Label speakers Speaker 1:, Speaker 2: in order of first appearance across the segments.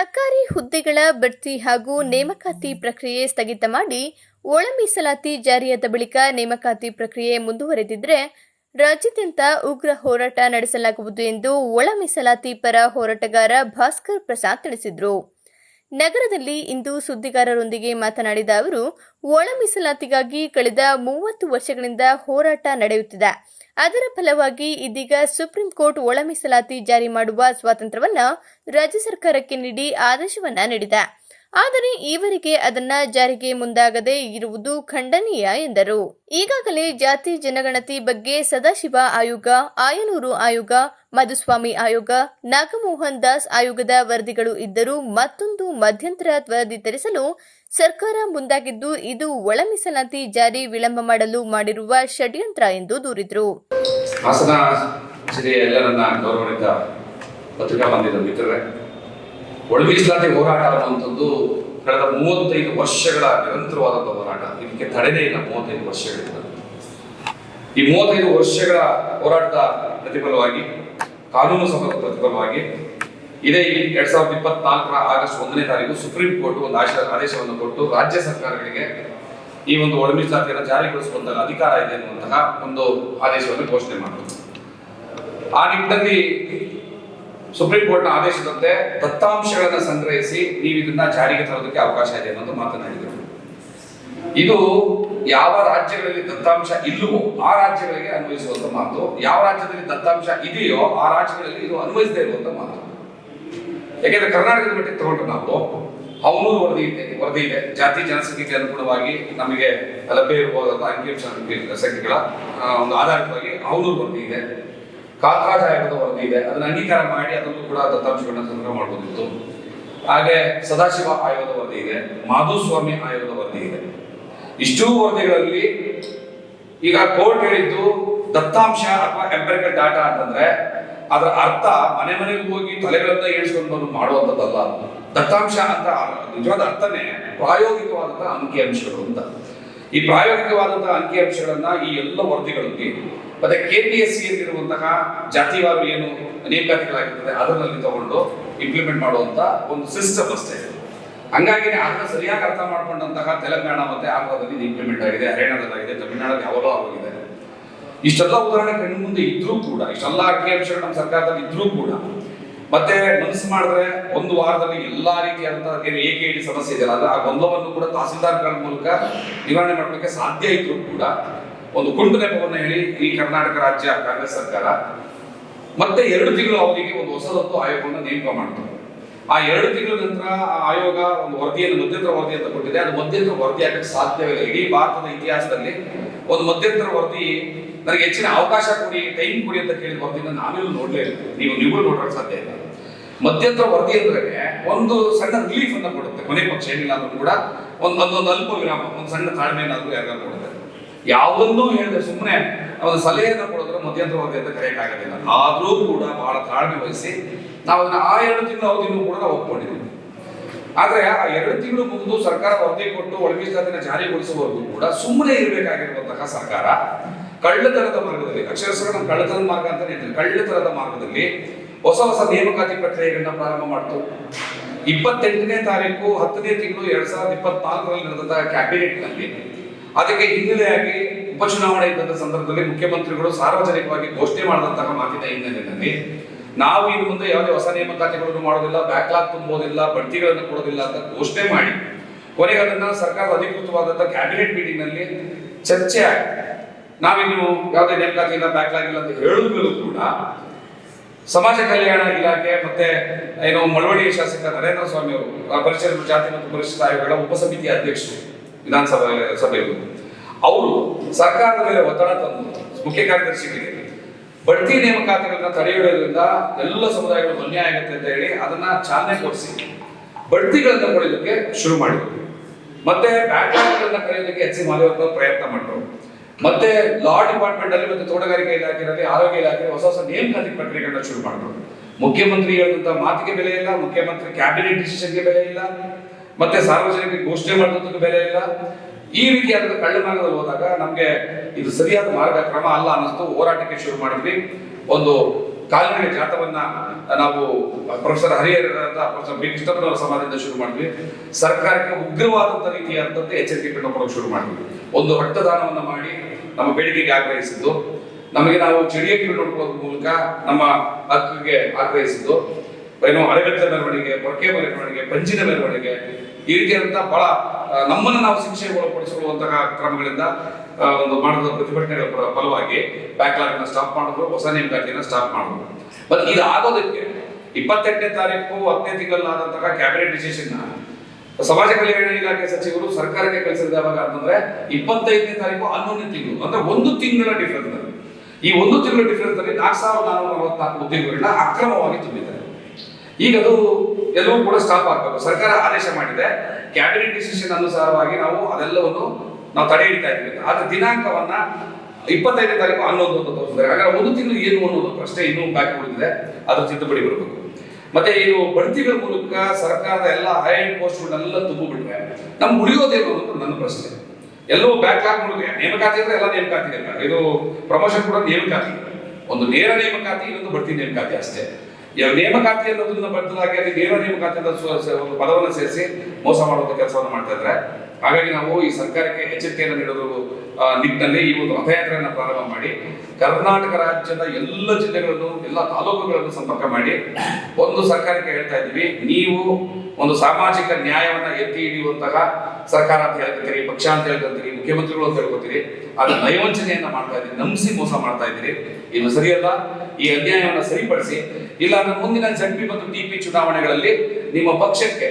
Speaker 1: ಸರ್ಕಾರಿ ಹುದ್ದೆಗಳ ಬಡ್ತಿ ಹಾಗೂ ನೇಮಕಾತಿ ಪ್ರಕ್ರಿಯೆ ಸ್ಥಗಿತ ಮಾಡಿ ಒಳ ಮೀಸಲಾತಿ ಜಾರಿಯಾದ ಬಳಿಕ ನೇಮಕಾತಿ ಪ್ರಕ್ರಿಯೆ ಮುಂದುವರೆದಿದ್ದರೆ ರಾಜ್ಯಾದ್ಯಂತ ಉಗ್ರ ಹೋರಾಟ ನಡೆಸಲಾಗುವುದು ಎಂದು ಒಳ ಮೀಸಲಾತಿ ಪರ ಹೋರಾಟಗಾರ ಭಾಸ್ಕರ್ ಪ್ರಸಾದ್ ತಿಳಿಸಿದರು. ನಗರದಲ್ಲಿ ಇಂದು ಸುದ್ದಿಗಾರರೊಂದಿಗೆ ಮಾತನಾಡಿದ ಅವರು ಒಳ ಮೀಸಲಾತಿಗಾಗಿ ಕಳೆದ ಮೂವತ್ತು ವರ್ಷಗಳಿಂದ ಹೋರಾಟ ನಡೆಯುತ್ತಿದೆ. ಅದರ ಫಲವಾಗಿ ಇದೀಗ ಸುಪ್ರೀಂ ಕೋರ್ಟ್ ಒಳ ಮೀಸಲಾತಿ ಜಾರಿ ಮಾಡುವ ಸ್ವಾತಂತ್ರ್ಯವನ್ನ ರಾಜ್ಯ ಸರ್ಕಾರಕ್ಕೆ ನೀಡಿ ಆದೇಶವನ್ನ ನೀಡಿದೆ. ಆದರೆ ಈವರೆಗೆ ಅದನ್ನ ಜಾರಿಗೆ ಮುಂದಾಗದೆ ಇರುವುದು ಖಂಡನೀಯ ಎಂದರು. ಈಗಾಗಲೇ ಜಾತಿ ಜನಗಣತಿ ಬಗ್ಗೆ ಸದಾಶಿವ ಆಯೋಗ, ಆಯನೂರು ಆಯೋಗ, ಮಧುಸ್ವಾಮಿ ಆಯೋಗ, ನಾಗಮೋಹನ್ ದಾಸ್ ಆಯೋಗದ ವರದಿಗಳು ಇದ್ದರೂ ಮತ್ತೊಂದು ಮಧ್ಯಂತರ ವರದಿ ತರಿಸಲು ಸರ್ಕಾರ ಮುಂದಾಗಿದ್ದು ಇದು ಒಳ ಮೀಸಲಾತಿ ಜಾರಿ ವಿಳಂಬ ಮಾಡಲು ಮಾಡಿರುವ ಷಡ್ಯಂತ್ರ ಎಂದು ದೂರಿದರು.
Speaker 2: ಹಾಸನ ಜಿಲ್ಲೆಯ ಎಲ್ಲರನ್ನ ಪತ್ರಿಕಾ ಮಿತ್ರರೇ. ಹೋರಾಟ ಅನ್ನುವಂಥದ್ದು ಕಳೆದ ಮೂವತ್ತೈದು ವರ್ಷಗಳ ನಿರಂತರವಾದಂಥ ಹೋರಾಟ. ಇದಕ್ಕೆ ತಡೆನೇ ಇಲ್ಲ ಮೂವತ್ತೈದು ವರ್ಷಗಳಿಂದ. ಈ ಮೂವತ್ತೈದು ವರ್ಷಗಳ ಹೋರಾಟದ ಪ್ರತಿಫಲವಾಗಿ, ಕಾನೂನು ಸಭದ ಪ್ರತಿಫಲವಾಗಿ ಇದೇ ಎರಡ್ ಸಾವಿರದ ಇಪ್ಪತ್ನಾಲ್ಕರ ಆಗಸ್ಟ್ ಒಂದನೇ ತಾರೀಕು ಸುಪ್ರೀಂ ಕೋರ್ಟ್ ಒಂದು ಆದೇಶವನ್ನು ಕೊಟ್ಟು ರಾಜ್ಯ ಸರ್ಕಾರಗಳಿಗೆ ಈ ಒಂದು ಒಳಮೀಸಲಾತಿಯನ್ನು ಜಾರಿಗೊಳಿಸುವಂತಹ ಅಧಿಕಾರ ಇದೆ ಅನ್ನುವಂತಹ ಒಂದು ಆದೇಶವನ್ನು ಘೋಷಣೆ ಮಾಡಿದರು. ಆ ನಿಟ್ಟಿನಲ್ಲಿ ಸುಪ್ರೀಂ ಕೋರ್ಟ್ನ ಆದೇಶದಂತೆ ದತ್ತಾಂಶಗಳನ್ನು ಸಂಗ್ರಹಿಸಿ ನೀವು ಇದನ್ನ ಜಾರಿಗೆ ತರೋದಕ್ಕೆ ಅವಕಾಶ ಇದೆ ಅನ್ನೋದು ಮಾತನಾಡಿದರು. ಇದು ಯಾವ ರಾಜ್ಯಗಳಲ್ಲಿ ದತ್ತಾಂಶ ಇಲ್ಲವೋ ಆ ರಾಜ್ಯಗಳಿಗೆ ಅನ್ವಯಿಸುವಂತ ಮಾತು, ಯಾವ ರಾಜ್ಯದಲ್ಲಿ ದತ್ತಾಂಶ ಇದೆಯೋ ಆ ರಾಜ್ಯಗಳಲ್ಲಿ ಇದು ಅನ್ವಯಿಸದೇ ಇರುವಂತ ಮಾತು. ಯಾಕೆಂದ್ರೆ ಕರ್ನಾಟಕದ ಮಟ್ಟಿಗೆ ತಗೊಂಡ್ರೆ ನಾವು ಅವನೂರು ವರದಿ ಇದೆ ವರದಿ ಇದೆ. ಜಾತಿ, ಜನಸಂಖ್ಯೆಗೆ ಅನುಗುಣವಾಗಿ ನಮಗೆ ಲಭ್ಯ ಇರಬಹುದಾದ ಅಂಕಿಅಂಶ ಸಂಖ್ಯೆಗಳ ಒಂದು ಆಧಾರಿತವಾಗಿ ಅವನೂರು ವರದಿ ಇದೆ. ಕಾಕಾಜ ವರದಿ ಇದೆ. ಅದನ್ನ ಅಂಗೀಕಾರ ಮಾಡಿ ಅದನ್ನು ಕೂಡ ದತ್ತಾಂಶಗಳನ್ನ ಸಂಗ್ರಹ ಮಾಡಬಹುದಿತ್ತು ಹಾಗೆ ಸದಾಶಿವ ಆಯೋಗದ ವರದಿ ಇದೆ, ಮಾಧುಸ್ವಾಮಿ ಆಯೋಗದ ವರದಿ ಇದೆ. ಇಷ್ಟೂ ವರದಿಗಳಲ್ಲಿ ಈಗ ಕೋರ್ಟ್ ಹೇಳಿದ್ದು ದತ್ತಾಂಶ ಅಥವಾ ಎಂಪರಿಕಲ್ ಡಾಟಾ ಅಂತಂದ್ರೆ ಅದರ ಅರ್ಥ ಮನೆ ಮನೆಗೆ ಹೋಗಿ ತಲೆಗಳನ್ನ ಏಳ್ಸ್ಕೊಂಡು ಮಾಡುವಂಥದ್ದಲ್ಲ. ದತ್ತಾಂಶ ಅಂತ ನಿಜವಾದ ಅರ್ಥನೇ, ಪ್ರಾಯೋಗಿಕವಾದಂತಹ ಅಂಕಿಅಂಶಗಳು ಅಂತ. ಈ ಪ್ರಾಯೋಗಿಕವಾದಂತಹ ಅಂಕಿಅಂಶಗಳನ್ನ ಈ ಎಲ್ಲ ವರದಿಗಳಲ್ಲಿ, ಮತ್ತೆ ಕೆ ಪಿ ಎಸ್ ಸಿ ಜಾತಿವಾರು ಏನು ನೇಮಕಾತಿಗಳಾಗಿರ್ತದೆ, ಅದರಲ್ಲಿ ತಗೊಂಡು ಇಂಪ್ಲಿಮೆಂಟ್ ಮಾಡುವಂತ ಒಂದು ಸಿಸ್ಟಮ್ ಅಷ್ಟೇ. ಹಂಗಾಗಿ ಅದನ್ನ ಸರಿಯಾಗಿ ಅರ್ಥ ಮಾಡ್ಕೊಂಡಂತಹ ತೆಲಂಗಾಣ ಮತ್ತೆ ಆಂಧ್ರದಲ್ಲಿ ಇಂಪ್ಲಿಮೆಂಟ್ ಆಗಿದೆ, ಹರಿಯಾಣದಲ್ಲಾಗಿದೆ, ತಮಿಳುನಾಡಲ್ಲಿ ಯಾವಾಗಲೂ ಆಗಿದೆ ಇಷ್ಟೆಲ್ಲ ಉದಾಹರಣೆ ಕಣ್ಣು ಮುಂದೆ ಇದ್ರೂ ಕೂಡ, ಇಷ್ಟೆಲ್ಲ ಅಂಕಿಅಂಶಗಳು ನಮ್ಮ ಸರ್ಕಾರದಲ್ಲಿ ಇದ್ರೂ ಕೂಡ, ಮತ್ತೆ ಮನಸ್ಸು ಮಾಡಿದ್ರೆ ಒಂದು ವಾರದಲ್ಲಿ ಎಲ್ಲಾ ಏನು ಏಕೆ ಇಡೀ ಸಮಸ್ಯೆ ಇದೆಯಲ್ಲ, ಅಂದ್ರೆ ಆ ಗೊಂದಲವನ್ನು ಕೂಡ ತಹಸೀಲ್ದಾರ್ಗಳ ಮೂಲಕ ನಿವಾರಣೆ ಮಾಡಲಿಕ್ಕೆ ಸಾಧ್ಯ ಇದ್ರೂ ಕೂಡ, ಒಂದು ಕುಂಟು ನೆಪವನ್ನು ಹೇಳಿ ಈ ಕರ್ನಾಟಕ ರಾಜ್ಯ ಕಾಂಗ್ರೆಸ್ ಸರ್ಕಾರ, ಮತ್ತೆ ಎರಡು ತಿಂಗಳು ಅವಧಿಗೆ ಒಂದು ಹೊಸದೊಂದು ಆಯೋಗವನ್ನು ನೇಮಕ ಮಾಡ್ತಾರೆ ಆ ಎರಡು ತಿಂಗಳ ನಂತರ ಆ ಆಯೋಗ ಒಂದು ವರದಿಯನ್ನು, ಮಧ್ಯಂತರ ವರದಿ ಅಂತ ಕೊಟ್ಟಿದೆ. ಅದು ಮಧ್ಯಂತರ ವರದಿ ಆಗಕ್ಕೆ ಸಾಧ್ಯವಿಲ್ಲ ಇಡೀ ಭಾರತದ ಇತಿಹಾಸದಲ್ಲಿ ಒಂದು ಮಧ್ಯಂತರ ವರದಿ ನನಗೆ ಹೆಚ್ಚಿನ ಅವಕಾಶ ಕೊಡಿ ಟೈಮ್ ಕೊಡಿ ಅಂತ ಕೇಳಿದ ವರದಿನ ನಾವೆಲ್ಲೂ ನೋಡಲೇ ಇಲ್ಲ. ನೀವು ನೀವು ನೋಡೋಕೆ ಸಾಧ್ಯ ಇಲ್ಲ. ಮಧ್ಯಂತರ ವರದಿ ಅಂದ್ರೆ ಒಂದು ಸಣ್ಣ ರಿಲೀಫ್ ಅನ್ನ ಕೊಡುತ್ತೆ. ಕೊನೆ ಪಕ್ಷ ಏನಿಲ್ಲ ಅಂದ್ರೂ ಕೂಡ ಒಂದು ಒಂದೊಂದು ಅಲ್ಪ ವಿರಾಮ, ಒಂದು ಸಣ್ಣ ತಾಳ್ಮೆಯನ್ನಾದ್ರೂ ಯಾರಿಗಾದ್ರು ಕೊಡುತ್ತೆ. ಯಾವುದನ್ನೂ ಹೇಳಿದ್ರೆ ಸುಮ್ಮನೆ ಒಂದು ಸಲಹೆಯನ್ನು ಕೊಡಿದ್ರೆ ಮಧ್ಯಂತರ ವರದಿ ಅಂತ ಕರೆಯಕ್ಕಾಗೋದಿಲ್ಲ. ಆದ್ರೂ ಕೂಡ ಬಹಳ ತಾಳ್ಮೆ ವಹಿಸಿ ನಾವು ಅದನ್ನ ಆ ಎರಡು ತಿಂಗಳ ಅವಧಿನೂ ಕೂಡ ಒಪ್ಕೊಂಡಿದ್ದೀವಿ. ಆದ್ರೆ ಆ ಎರಡು ತಿಂಗಳು ಮುಗಿದು ಸರ್ಕಾರ ವರದಿ ಕೊಟ್ಟು ಒಳಮೀಸಲಾತಿನ ಜಾರಿಗೊಳಿಸುವವರೆಗೂ ಕೂಡ ಸುಮ್ಮನೆ ಇರಬೇಕಾಗಿರುವಂತಹ ಸರ್ಕಾರ ಕಳ್ಳತನದ ಮಾರ್ಗದಲ್ಲಿ ಅಕ್ಷರಶಃ ನಮ್ಮ ಕಳ್ಳತನದ ಮಾರ್ಗ ಅಂತ ಹೇಳ್ತೀವಿ ಕಳ್ಳತನದ ಮಾರ್ಗದಲ್ಲಿ ಹೊಸ ಹೊಸ ನೇಮಕಾತಿ ಪ್ರಕ್ರಿಯೆಗಳನ್ನ ಪ್ರಾರಂಭ ಮಾಡ್ತು. ಇಪ್ಪತ್ತೆಂಟನೇ ತಾರೀಕು, ಹತ್ತನೇ ತಿಂಗಳು ಎರಡ್ ಸಾವಿರದ ಇಪ್ಪತ್ನಾಲ್ಕರಲ್ಲಿ ನಡೆದಂತಹ ಕ್ಯಾಬಿನೆಟ್ನಲ್ಲಿ ಅದಕ್ಕೆ ಹಿನ್ನೆಲೆಯಾಗಿ ಉಪಚುನಾವಣೆ ಇದ್ದಂತ ಸಂದರ್ಭದಲ್ಲಿ ಮುಖ್ಯಮಂತ್ರಿಗಳು ಸಾರ್ವಜನಿಕವಾಗಿ ಘೋಷಣೆ ಮಾಡಿದಂತಹ ಮಾತಿನ ಹಿನ್ನೆಲೆಯಲ್ಲಿ ನಾವು ಇನ್ನು ಮುಂದೆ ಯಾವುದೇ ಹೊಸ ನೇಮಕಾತಿಗಳನ್ನು ಮಾಡೋದಿಲ್ಲ ಬ್ಯಾಕ್ಲಾಗ್ ತುಂಬೋದಿಲ್ಲ, ಬಡ್ತಿಗಳನ್ನು ಕೊಡೋದಿಲ್ಲ ಅಂತ ಘೋಷಣೆ ಮಾಡಿ, ಕೊನೆಗೆ ಅದನ್ನ ಸರ್ಕಾರದ ಅಧಿಕೃತವಾದಂತಹ ಕ್ಯಾಬಿನೆಟ್ ಮೀಟಿಂಗ್ನಲ್ಲಿ ಚರ್ಚೆ ಆಗಿ, ನಾವಿನ್ನು ಯಾವುದೇ ನೇಮಕಾತಿ ಇಲ್ಲ ಬ್ಯಾಕ್ಲಾಗ್ ಇಲ್ಲ ಅಂತ ಹೇಳಿದ ಕೂಡ ಸಮಾಜ ಕಲ್ಯಾಣ ಇಲಾಖೆ ಮತ್ತೆ ಏನು ಮಳವಳ್ಳಿ ಶಾಸಕ ನರೇಂದ್ರ ಸ್ವಾಮಿ ಅವರು ಪರಿಶೀಲನೆ ಜಾತಿ ಮತ್ತು ಪರಿಶಿಷ್ಟ ಆಯೋಗಗಳ ಉಪಸಮಿತಿ ಅಧ್ಯಕ್ಷರು, ವಿಧಾನಸಭೆ ಸಭೆಯವರು, ಅವರು ಸರ್ಕಾರದ ಮೇಲೆ ಒತ್ತಡ ತಂದು ಮುಖ್ಯ ಕಾರ್ಯದರ್ಶಿಗಳಿಗೆ ಬಡ್ತಿ ನೇಮಕಾತಿಗಳನ್ನ ತಡೆಹಿಡಿಯೋದ್ರಿಂದ ಎಲ್ಲ ಸಮುದಾಯಗಳು ಅನ್ಯಾಯ ಆಗುತ್ತೆ ಅಂತ ಹೇಳಿ ಅದನ್ನ ಚಾಲನೆ ಕೊಡಿಸಿ. ಬಡ್ತಿಗಳನ್ನ ಪಡೆಯೋದಕ್ಕೆ ಶುರು ಮಾಡಿದ್ರು. ಮತ್ತೆ ಬ್ಯಾಕ್ಲಾಗ್ಗಳನ್ನ ಕರೆಯೋದಕ್ಕೆ ಎಚ್ ಮಾದೇವಪ್ಪ ಪ್ರಯತ್ನ ಮಾಡಿದ್ರು ಮತ್ತೆ ಲಾ ಡಿಪಾರ್ಟ್ಮೆಂಟ್ ಅಲ್ಲಿ ಮತ್ತೆ ತೋಟಗಾರಿಕೆ ಇಲಾಖೆಯಲ್ಲಿ ಆರೋಗ್ಯ ಇಲಾಖೆ ಹೊಸ ಹೊಸ ನೇಮಕಾತಿ ಪ್ರಕ್ರಿಯೆಗಳನ್ನ ಶುರು ಮಾಡಿದ್ರು. ಮುಖ್ಯಮಂತ್ರಿ ಹೇಳಿದಂತ ಮಾತಿಗೆ ಬೆಲೆ ಇಲ್ಲ, ಮುಖ್ಯಮಂತ್ರಿ ಕ್ಯಾಬಿನೆಟ್ ಡಿಸಿಷನ್ಗೆ ಬೆಲೆ ಇಲ್ಲ, ಮತ್ತೆ ಸಾರ್ವಜನಿಕರಿಗೆ ಘೋಷಣೆ ಮಾಡಿದಂತಕ್ಕೆ ಬೆಲೆ ಇಲ್ಲ. ಈ ರೀತಿಯಾದ ಕಳ್ಳ ಮಾರ್ಗದಲ್ಲಿ ಹೋದಾಗ ನಮ್ಗೆ ಇದು ಸರಿಯಾದ ಮಾರ್ಗ ಕ್ರಮ ಅಲ್ಲ ಅನ್ನಿಸ್ತು ಹೋರಾಟಕ್ಕೆ ಶುರು ಮಾಡಿದ್ವಿ. ಒಂದು ಕಾಲ್ನಡಿಗೆ ಜಾಥವನ್ನ ನಾವು ಪ್ರೊಫೆಸರ್ ಹರಿಹರ ಅಂತ ಪ್ರೊಫೆಸರ್ ಬಿ ಕೃಷ್ಣಪ್ಪನವರ ಸಮಾಜದಿಂದ ಶುರು ಮಾಡಿದ್ವಿ. ಸರ್ಕಾರಕ್ಕೆ ಉಗ್ರವಾದಂತ ರೀತಿಯಾದಂತೆ ಎಚ್ಚರಿಕೆಗಳನ್ನು ಕೊಡೋಕೆ ಶುರು ಮಾಡಿದ್ವಿ. ಒಂದು ರಕ್ತದಾನವನ್ನು ಮಾಡಿ ನಮ್ಮ ಬೇಡಿಕೆಗೆ ಆಗ್ರಹಿಸಿದ್ದು. ನಮಗೆ ನಾವು ಚಳಿಯಕ್ಕೆ ನೋಡ್ಕೊಳ್ಳೋದ್ರ ಮೂಲಕ ನಮ್ಮ ಹಕ್ಕಿಗೆ ಆಗ್ರಹಿಸಿದ್ದು. ಏನು ಅರೆಬೆತ್ತ ಮೆರವಣಿಗೆ ಪೊರಕೆ ಮೆರವಣಿಗೆ, ಪಂಚಿನ ಮೆರವಣಿಗೆ ಈ ರೀತಿಯಾದಂತಹ ಬಹಳ ನಮ್ಮನ್ನು ನಾವು ಶಿಕ್ಷೆಗೆ ಒಳಪಡಿಸಿಕೊಳ್ಳುವಂತಹ ಕ್ರಮಗಳಿಂದ ಒಂದು ಮಾಡಿದ ಪ್ರತಿಭಟನೆಗಳ ಫಲ- ಫಲವಾಗಿ ಬ್ಯಾಕ್ಲಾಗ್ನ ಸ್ಟಾಪ್ ಮಾಡಿದ್ರು, ಹೊಸ ನೇಮಕಾತಿಯನ್ನ ಸ್ಟಾಪ್ ಮಾಡಿದ್ರು. ಬಟ್ ಇದು ಆಗೋದಕ್ಕೆ ಇಪ್ಪತ್ತೆಂಟನೇ ತಾರೀಕು ಹತ್ತನೇ ತಿಂಗಳಾದಂತಹ ಕ್ಯಾಬಿನೆಟ್ ಡಿಸಿಷನ್ ಸಮಾಜ ಕಲ್ಯಾಣ ಇಲಾಖೆ ಸಚಿವರು ಸರ್ಕಾರಕ್ಕೆ ಕಳಿಸಿದ ಯಾವಾಗ ಅಂತಂದ್ರೆ ಇಪ್ಪತ್ತೈದನೇ ತಾರೀಕು ಹನ್ನೊಂದನೇ ತಿಂಗಳು, ಅಂದ್ರೆ ಒಂದು ತಿಂಗಳ ಡಿಫರೆನ್ಸ್ ಈ ಒಂದು ತಿಂಗಳ ಡಿಫರೆನ್ಸ್ ಅಲ್ಲಿ ನಾಲ್ಕು ಸಾವಿರದ ನಾನ್ನೂರ ನಲವತ್ನಾಲ್ಕು ಉದ್ಯೋಗಗಳನ್ನ ಅಕ್ರಮವಾಗಿ ತುಂಬಿದ್ದಾರೆ. ಈಗ ಅದು ಎಲ್ಲವೂ ಕೂಡ ಸ್ಟಾಪ್ ಆಗಬೇಕು. ಸರ್ಕಾರ ಆದೇಶ ಮಾಡಿದೆ ಕ್ಯಾಬಿನೆಟ್ ಡಿಸಿಷನ್ ಅನುಸಾರವಾಗಿ ನಾವು ಅದೆಲ್ಲವನ್ನು ನಾವು ತಡೆ ಹಿಡಿತಾ ಇದ್ವಿ ಆದ್ರೆ ದಿನಾಂಕವನ್ನ ಇಪ್ಪತ್ತೈದನೇ ತಾರೀಕು ಹನ್ನೊಂದು ಅಂತ ತೋರಿಸಿದ್ದಾರೆ. ಹಾಗಾದ್ರೆ ಒಂದು ತಿಂಗಳು ಏನು ಅನ್ನೋದು ಪ್ರಶ್ನೆ ಇನ್ನೂ ಬಾಕಿ ಉಳಿದಿದೆ. ಅದು ತಿದ್ದುಪಡಿ ಬರಬೇಕು. ಮತ್ತೆ ಇದು ಬಡ್ತಿಗಳ ಮೂಲಕ ಸರ್ಕಾರದ ಎಲ್ಲ ಹೈ ಪೋಸ್ಟ್ಗಳನ್ನೆಲ್ಲ ತುಂಬಿಬಿಟ್ರೆ ನಮ್ಗೆ ಉಳಿಯೋದೇನು ಅನ್ನೋದು ನನ್ನ ಪ್ರಶ್ನೆ. ಎಲ್ಲವೂ ಬ್ಯಾಕ್ಲಾಗ್ ಮೂಲಕ ನೇಮಕಾತಿ ಅಂದ್ರೆ ಎಲ್ಲ ನೇಮಕಾತಿ ಇದು ಪ್ರಮೋಷನ್ ಕೂಡ ನೇಮಕಾತಿ ಒಂದು ನೇರ ನೇಮಕಾತಿ ಇನ್ನೊಂದು ಬಡ್ತಿ ನೇಮಕಾತಿ ಅಷ್ಟೇ. ನೇಮಕಾತಿ ಅನ್ನೋದನ್ನ ಬದಲಾಗಿ ಅಲ್ಲಿ ನೇರ ನೇಮಕಾತಿ ಒಂದು ಪದವನ್ನು ಸೇರಿಸಿ ಮೋಸ ಮಾಡುವಂತ ಕೆಲಸವನ್ನು ಮಾಡ್ತಾ ಇದ್ದಾರೆ. ಹಾಗಾಗಿ ನಾವು ಈ ಸರ್ಕಾರಕ್ಕೆ ಎಚ್ಚರಿಕೆಯನ್ನು ನೀಡಲು ನಿಟ್ಟಿನಲ್ಲಿ ಈ ಒಂದು ರಥಯಾತ್ರೆಯನ್ನು ಪ್ರಾರಂಭ ಮಾಡಿ, ಕರ್ನಾಟಕ ರಾಜ್ಯದ ಎಲ್ಲ ಜಿಲ್ಲೆಗಳನ್ನು ಎಲ್ಲ ತಾಲೂಕುಗಳನ್ನು ಸಂಪರ್ಕ ಮಾಡಿ, ಒಂದು ಸರ್ಕಾರಕ್ಕೆ ಹೇಳ್ತಾ ಇದ್ದೀವಿ, ನೀವು ಒಂದು ಸಾಮಾಜಿಕ ನ್ಯಾಯವನ್ನ ಎತ್ತಿ ಹಿಡಿಯುವಂತಹ ಸರ್ಕಾರ ಅಂತ ಹೇಳ್ಕೊತೀರಿ, ಪಕ್ಷ ಅಂತ ಹೇಳ್ಕೊತೀರಿ, ಮುಖ್ಯಮಂತ್ರಿಗಳು ಅಂತ ಹೇಳ್ಕೊತೀರಿ ಅದು ನಯವಂಚನೆಯನ್ನ ಮಾಡ್ತಾ ಇದ್ದೀರಿ, ನಂಬಿಸಿ ಮೋಸ ಮಾಡ್ತಾ ಇದ್ದೀರಿ. ಇದು ಸರಿಯಲ್ಲ, ಈ ಅನ್ಯಾಯವನ್ನ ಸರಿಪಡಿಸಿ ಇಲ್ಲಾಂದ್ರೆ ಮುಂದಿನ ಜಡ್ಪಿ ಮತ್ತು ಟಿಪಿ ಚುನಾವಣೆಗಳಲ್ಲಿ ನಿಮ್ಮ ಪಕ್ಷಕ್ಕೆ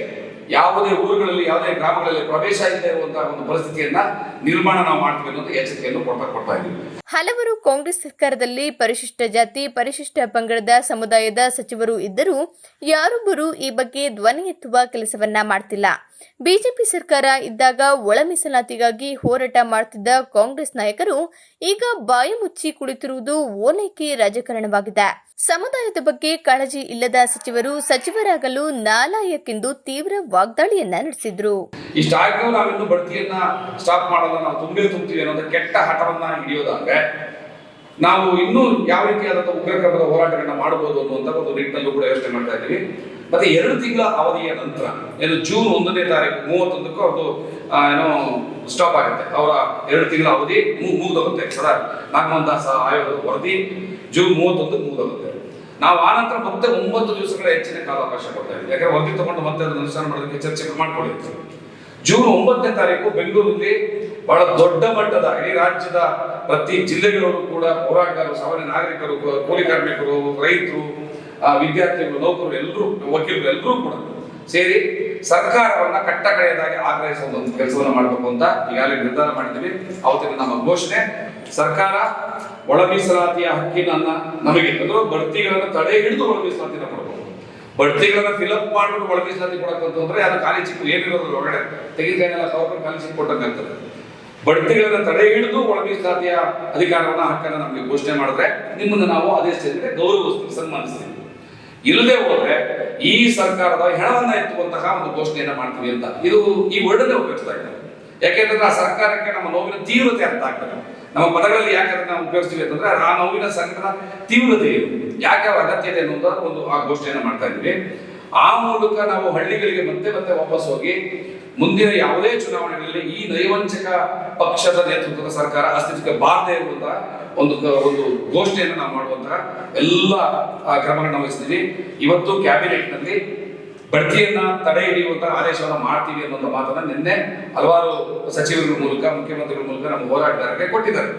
Speaker 2: ಯಾವುದೇ ಊರುಗಳಲ್ಲಿ, ಯಾವುದೇ ಗ್ರಾಮಗಳಲ್ಲಿ ಪ್ರವೇಶ ಇಲ್ಲದೆ ಇರುವಂತಹ ಒಂದು ಪರಿಸ್ಥಿತಿಯನ್ನ ನಿರ್ಮಾಣ ನಾವು ಮಾಡ್ತೀವಿ ಅನ್ನೋದು ಎಚ್ಚರಿಕೆಯನ್ನು ಕೊಡ್ತಾ ಕೊಡ್ತಾ ಇದ್ದೀವಿ.
Speaker 1: ಹಲವರು ಕಾಂಗ್ರೆಸ್ ಸರ್ಕಾರದಲ್ಲಿ ಪರಿಶಿಷ್ಟ ಜಾತಿ, ಪರಿಶಿಷ್ಟ ಪಂಗಡದ ಸಮುದಾಯದ ಸಚಿವರು ಇದ್ದರೂ ಯಾರೊಬ್ಬರು ಈ ಬಗ್ಗೆ ಧ್ವನಿ ಎತ್ತುವ ಕೆಲಸವನ್ನ ಮಾಡ್ತಿಲ್ಲ. ಬಿಜೆಪಿ ಸರ್ಕಾರ ಇದ್ದಾಗ ಒಳ ಮೀಸಲಾತಿಗಾಗಿ ಹೋರಾಟ ಮಾಡುತ್ತಿದ್ದ ಕಾಂಗ್ರೆಸ್ ನಾಯಕರು ಈಗ ಬಾಯಿ ಮುಚ್ಚಿ ಕುಳಿತಿರುವುದು ಓಲೈಕೆ ರಾಜಕಾರಣವಾಗಿದೆ. ಸಮುದಾಯದ ಬಗ್ಗೆ ಕಾಳಜಿ ಇಲ್ಲದ ಸಚಿವರು ಸಚಿವರಾಗಲು ನಾಲಾಯಕ್ಕೆಂದು ತೀವ್ರ ವಾಗ್ದಾಳಿಯನ್ನ ನಡೆಸಿದ್ರು.
Speaker 2: ಬಡ್ತಿಯನ್ನ ಸ್ಟಾಪ್ ನಾವು ಕೆಟ್ಟ ನಾವು ಇನ್ನೂ ಯಾವ ರೀತಿಯಾದಂತಹ ಉಗ್ರ ಕ್ರಮದ ಹೋರಾಟಗಳನ್ನ ಮಾಡಬಹುದು ಅನ್ನುವಂತ ಒಂದು ನಿಟ್ಟಿನಲ್ಲೂ ಕೂಡ ಯೋಚನೆ ಮಾಡ್ತಾ ಇದ್ದೀವಿ. ಮತ್ತೆ ಎರಡು ತಿಂಗಳ ಅವಧಿಯ ನಂತರ, ಏನು ಜೂನ್ ಒಂದನೇ ತಾರೀಕು ಮೂವತ್ತೊಂದಕ್ಕೂ ಅದು ಏನೋ ಸ್ಟಾಪ್ ಆಗುತ್ತೆ. ಅವರ ಎರಡು ತಿಂಗಳ ಅವಧಿ ಮುಗಿದೋಗುತ್ತೆ ಸದಾ ದಾಸ ಆಯೋಗದ ವರದಿ ಜೂನ್ ಮೂವತ್ತೊಂದಕ್ಕೆ ಮುಗಿದೋಗುತ್ತೆ ನಾವು ಆ ನಂತರ ಮತ್ತೆ ಒಂಬತ್ತು ದಿವಸಗಳ ಹೆಚ್ಚಿನ ಕಾಲಾವಕಾಶ ಕೊಡ್ತಾ ಇದ್ದೀವಿ. ಯಾಕಂದ್ರೆ ವರದಿ ತಗೊಂಡು ಮತ್ತೆ ಅದನ್ನು ಅನುಷ್ಠಾನ ಮಾಡೋದಕ್ಕೆ ಚರ್ಚೆ ಮಾಡ್ಕೊಳ್ಳಿ. ಜೂನ್ ಒಂಬತ್ತನೇ ತಾರೀಕು ಬೆಂಗಳೂರಲ್ಲಿ ಬಹಳ ದೊಡ್ಡ ಮಟ್ಟದ ಇಡೀ ರಾಜ್ಯದ ಪ್ರತಿ ಜಿಲ್ಲೆಗಳಲ್ಲೂ ಕೂಡ ಹೋರಾಟಗಾರರು, ಸಾಮಾನ್ಯ ನಾಗರಿಕರು ಕೂಲಿ ಕಾರ್ಮಿಕರು, ರೈತರು ವಿದ್ಯಾರ್ಥಿಗಳು, ನೌಕರರು ಎಲ್ಲರೂ, ವಕೀಲರು ಎಲ್ಲರೂ ಕೂಡ ಸೇರಿ ಸರ್ಕಾರವನ್ನ ಕಟ್ಟಕಡೆಯದಾಗಿ ಆಗ್ರಹಿಸುವ ಒಂದು ಕೆಲಸವನ್ನು ಮಾಡಬೇಕು ಅಂತ ಈಗಾಗಲೇ ನಿರ್ಧಾರ ಮಾಡಿದ್ದೀವಿ. ಅವತ್ತಿನ ನಮ್ಮ ಘೋಷಣೆ, ಸರ್ಕಾರ ಒಳ ಮೀಸಲಾತಿಯ ಹಕ್ಕಿನನ್ನ ನಮಗೆ, ಅಂದ್ರೆ ಬಡ್ತಿಗಳನ್ನ ತಡೆ ಹಿಡಿದು ಒಳ ಮೀಸಲಾತಿನ ಕೊಡಬೇಕು. ಬಡ್ತಿಗಳನ್ನ ಫಿಲಪ್ ಮಾಡ್ಬಿಟ್ಟು ಒಳ ಮೀಸಲಾತಿ ಕೊಡಕ್ಕಂತಂದ್ರೆ ಅದು ಖಾಲಿ ಚಿಕ್ಕ ಏನಿರೋದ್ರ ಒಳಗಡೆ ತೆಗೆದುಕೊಂಡೆಲ್ಲ ಕವರ್ಕೊಂಡು ಖಾಲಿ ಚಿಕ್ಕ ಕೊಟ್ಟಂಗೆ ಆಗ್ತದೆ. ಬಡ್ತಿಗಳನ್ನ ತಡೆ ಹಿಡಿದು ಒಳ ಮೀಸಲಾತಿಯ ಅಧಿಕಾರವನ್ನ, ಹಕ್ಕನ್ನ ನಮಗೆ ಘೋಷಣೆ ಮಾಡಿದ್ರೆ ನಿಮ್ಮನ್ನು ನಾವು ಅದೇ ಸ್ಟೇಜ್ಗೆ ಗೌರವಿಸ್ತೀವಿ, ಸನ್ಮಾನಿಸ್ತೀವಿ. ಇಲ್ಲದೆ ಹೋದ್ರೆ ಈ ಸರ್ಕಾರದ ಹೆಣವನ್ನ ಎತ್ತುವಂತಹ ಒಂದು ಘೋಷಣೆಯನ್ನ ಮಾಡ್ತೀವಿ ಅಂತ. ಇದು ಈ ವರ್ಡನ್ನೇ ಉಪಯೋಗಿಸ್ತಾ ಇದ್ದಾರೆ. ಯಾಕೆಂದ್ರೆ ಆ ಸರ್ಕಾರಕ್ಕೆ ನಮ್ಮ ನೋವಿನ ತೀವ್ರತೆ ಅರ್ಥ ಆಗ್ತದೆ. ನಮ್ಮ ಪದಗಳಲ್ಲಿ ಯಾಕೆ ನಾವು ಉಪಯೋಗಿಸ್ತೀವಿ ಅಂತಂದ್ರೆ ಆ ನೋವಿನ ಸಂಕಟ ತೀವ್ರತೆ ಯಾಕೆ ಅವ್ರ ಅಗತ್ಯ ಇದೆ ಅನ್ನೋದು ಒಂದು ಆ ಘೋಷಣೆಯನ್ನು ಮಾಡ್ತಾ ಇದ್ವಿ ಆ ಮೂಲಕ ನಾವು ಹಳ್ಳಿಗಳಿಗೆ ಮತ್ತೆ ಮತ್ತೆ ವಾಪಸ್ ಹೋಗಿ ಮುಂದಿನ ಯಾವುದೇ ಚುನಾವಣೆಗಳಲ್ಲಿ ಈ ನೈವಂಚಕ ಪಕ್ಷದ ನೇತೃತ್ವದ ಸರ್ಕಾರ ಅಸ್ತಿತ್ವಕ್ಕೆ ಬಾರದೇ ಇರುವಂತಹ ಒಂದು ಒಂದು ಘೋಷಣೆಯನ್ನು ನಾವು ಮಾಡುವಂತಹ ಎಲ್ಲ ಕ್ರಮಗಳನ್ನ ವಹಿಸ್ತೀವಿ. ಇವತ್ತು ಕ್ಯಾಬಿನೆಟ್ನಲ್ಲಿ ಬಡ್ತಿಯನ್ನ ತಡೆ ಹಿಡಿಯುವಂತಹ ಆದೇಶವನ್ನು ಮಾಡ್ತೀವಿ ಅನ್ನುವಂಥ ಮಾತನ್ನ ನಿನ್ನೆ ಹಲವಾರು ಸಚಿವರ ಮೂಲಕ, ಮುಖ್ಯಮಂತ್ರಿಗಳ ಮೂಲಕ ನಮ್ಮ ಹೋರಾಟಗಾರರಿಗೆ ಕೊಟ್ಟಿದ್ದಾರೆ.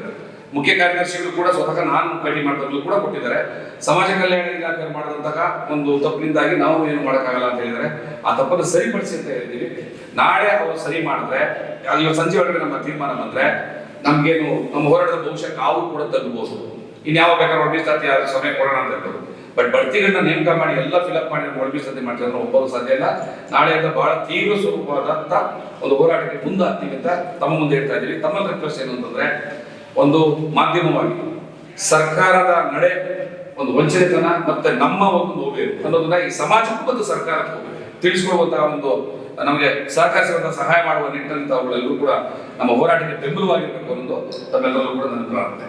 Speaker 2: ಮುಖ್ಯ ಕಾರ್ಯದರ್ಶಿಗಳು ಕೂಡ ಸ್ವತಃ ನಾನು ಭೇಟಿ ಮಾಡಿದಾಗಲೂ ಕೂಡ ಕೊಟ್ಟಿದ್ದಾರೆ. ಸಮಾಜ ಕಲ್ಯಾಣ ಇಲಾಖೆ ಮಾಡಿದಂತಹ ಒಂದು ತಪ್ಪಿನಿಂದಾಗಿ ನಾವು ಏನು ಮಾಡೋಕ್ಕಾಗಲ್ಲ ಅಂತ ಹೇಳಿದರೆ ಆ ತಪ್ಪನ್ನು ಸರಿಪಡಿಸಿ ಅಂತ ಹೇಳಿದ್ದೀವಿ. ನಾಳೆ ಅವರು ಸರಿ ಮಾಡಿದ್ರೆ, ಅಲ್ಲಿ ಸಂಜೆ ನಮ್ಮ ತೀರ್ಮಾನ ಬಂದ್ರೆ ನಮ್ಗೇನು, ನಮ್ಮ ಹೋರಾಟದ ಭವಿಷ್ಯ ಕಾವು ಕೂಡ ತಗ್ಗಬಹುದು. ಇನ್ಯಾವ ಬೇಕಾದ್ರೆ ಒಳಮೀಸಲಾತಿ ಸಮಯ ಕೊಡೋಣ ಅಂತ ಹೇಳ್ಬೋದು. ಬಟ್ ಬಡ್ತಿಗಳನ್ನ ನೇಮಕ ಮಾಡಿ, ಎಲ್ಲ ಫಿಲಪ್ ಮಾಡಿ ಒಳಮೀಸಲಾತಿ ಮಾಡ್ತಾರೆ ಒಬ್ಬರು ಸಾಧ್ಯ ಇಲ್ಲ. ನಾಳೆಯಿಂದ ಬಹಳ ತೀವ್ರ ಸ್ವರೂಪವಾದಂಥ ಒಂದು ಹೋರಾಟಕ್ಕೆ ಮುಂದಾಗ್ತೀವಿ ಅಂತ ತಮ್ಮ ಮುಂದೆ ಹೇಳ್ತಾ ಇದ್ದೀವಿ. ತಮ್ಮ ರಿಕ್ವೆಸ್ಟ್ ಏನು ಅಂತಂದ್ರೆ ಒಂದು ಮಾಧ್ಯಮವಾಗಿ ಸರ್ಕಾರದ ನಡೆ ಒಂದು ವಂಚನೆತನ ಮತ್ತೆ ನಮ್ಮ ಒಂದು ನೋವು ಅನ್ನೋದನ್ನ ಈ ಸಮಾಜಕ್ಕೂ ಮತ್ತು ಸರ್ಕಾರಕ್ಕೂ ತಿಳಿಸಿಕೊಡುವಂತಹ ಒಂದು, ನಮಗೆ ಸಹಕರಿಸುವಂತಹ ಸಹಾಯ ಮಾಡುವ ನಿಟ್ಟಿನಲ್ಲಿ ತಾವುಗಳೆಲ್ಲರೂ ಕೂಡ ನಮ್ಮ ಹೋರಾಟಕ್ಕೆ ಬೆಂಬಲವಾಗಿರಬೇಕು ಅನ್ನೋದು ತಮ್ಮೆಲ್ಲರೂ ಕೂಡ ನನ್ನ ಪ್ರಾರ್ಥನೆ.